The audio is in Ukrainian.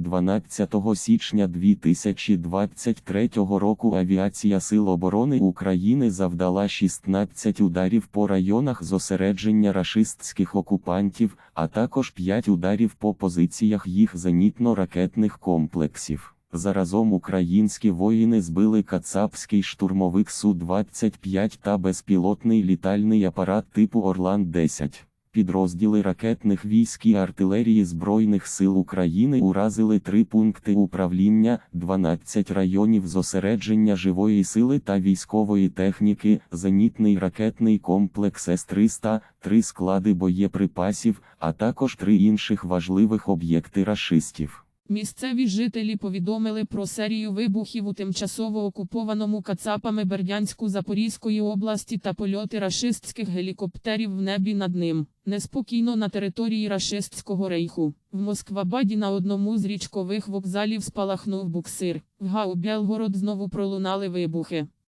12 січня 2023 року Авіація Сил оборони України завдала 16 ударів по районах зосередження рашистських окупантів, а також 5 ударів по позиціях їх зенітно-ракетних комплексів. Заразом українські воїни збили кацапський штурмовик Су-25 та безпілотний літальний апарат типу Орлан-10. Підрозділи ракетних військ і артилерії Збройних сил України уразили три пункти управління, 12 районів зосередження живої сили та військової техніки, зенітний ракетний комплекс С-300, три склади боєприпасів, а також три інших важливих об'єкти рашистів. Місцеві жителі повідомили про серію вибухів у тимчасово окупованому Кацапами Бердянську Запорізької області та польоти рашистських гелікоптерів в небі над ним. Неспокійно на території рашистського рейху. В Москвабаді на одному з річкових вокзалів спалахнув буксир. В Гау Белгород знову пролунали вибухи.